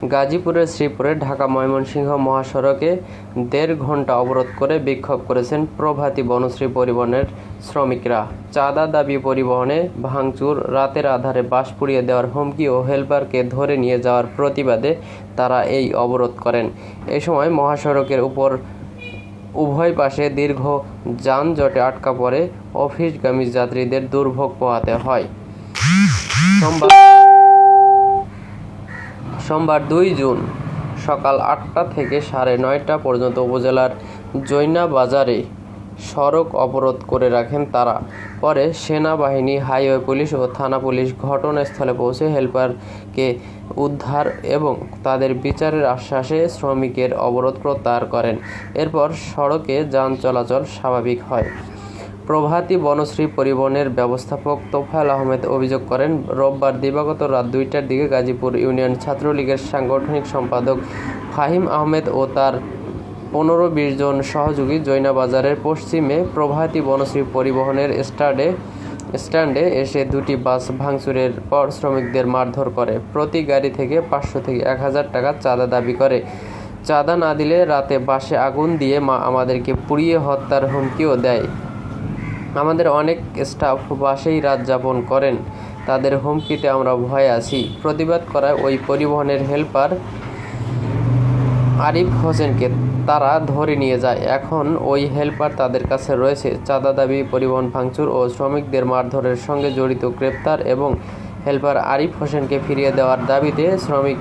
গাজীপুরের শ্রীপুরে ঢাকা ময়মনসিংহ মহাসড়কে দেড় ঘণ্টা অবরোধ করে বিক্ষোভ করেছেন প্রভাতী বনশ্রী পরিবহনের শ্রমিকরা। চাঁদা দাবি পরিবহনে ভাঙচুর, রাতের আধারে বাস পুড়িয়ে দেওয়ার হুমকি ও হেলপারকে ধরে নিয়ে যাওয়ার প্রতিবাদে তারা এই অবরোধ করেন। এ সময় মহাসড়কের উপর উভয় পাশে দীর্ঘ যানজটে আটকা পড়ে অফিসগামী যাত্রীদের দুর্ভোগ পোহাতে হয়। সোমবার সোমবার দুই জুন সকাল আটটা থেকে সাড়ে নয়টা পর্যন্ত উপজেলার জৈনা বাজারে সড়ক অবরোধ করে রাখেন তারা। পরে সেনাবাহিনী, হাইওয়ে পুলিশ ও থানা পুলিশ ঘটনাস্থলে পৌঁছে হেল্পারকে উদ্ধার এবং তাদের বিচারের আশ্বাসে শ্রমিকের অবরোধ প্রত্যাহার করেন। এরপর সড়কে যান চলাচল স্বাভাবিক হয়। প্রভাতী বনশ্রী পরিবহনের ব্যবস্থাপক তোফায়েল আহমেদ অভিযোগ করেন, রোববার দিবাগত রাত দুইটার দিকে গাজীপুর ইউনিয়ন ছাত্রলীগের সাংগঠনিক সম্পাদক ফাহিম আহমেদ ও তার পনেরো বিশ জন সহযোগী জৈনাবাজারের পশ্চিমে প্রভাতী বনশ্রী পরিবহনের স্টাডে, স্ট্যান্ডে এসে দুটি বাস ভাঙচুরের পর শ্রমিকদের মারধর করে। প্রতি গাড়ি থেকে পাঁচশো থেকে এক হাজার টাকা চাঁদা দাবি করে। চাঁদা না দিলে রাতে বাসে আগুন দিয়ে মা আমাদেরকে পুড়িয়ে হত্যার হুমকিও দেয়। আমাদের অনেক স্টাফ বাসেই রাত যাপন করেন। তাদের হুমকিতে আমরা ভয়ে আছি। প্রতিবাদ করায় ওই পরিবহনের হেল্পার আরিফ হোসেনকে তারা ধরে নিয়ে যায়। এখন ওই হেল্পার তাদের কাছে রয়েছে। চাঁদা দাবি, পরিবহন ভাঙচুর ও শ্রমিকদের মারধরের সঙ্গে জড়িত গ্রেপ্তার এবং হেল্পার আরিফ হোসেনকে ফিরিয়ে দেওয়ার দাবিতে শ্রমিক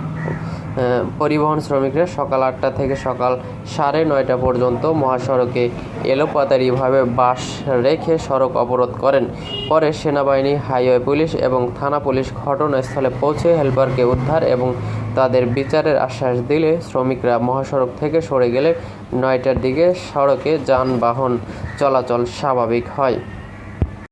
পরিবহন শ্রমিকরা সকাল আটটা থেকে সকাল সাড়ে নয়টা পর্যন্ত মহাসড়কে এলোপাতারিভাবে বাস রেখে সড়ক অবরোধ করেন। পরে সেনাবাহিনী, হাইওয়ে পুলিশ এবং থানা পুলিশ ঘটনাস্থলে পৌঁছে হেল্পারকে উদ্ধার এবং তাদের বিচারের আশ্বাস দিলে শ্রমিকরা মহাসড়ক থেকে সরে গেলে নয়টার দিকে সড়কে যানবাহন চলাচল স্বাভাবিক হয়।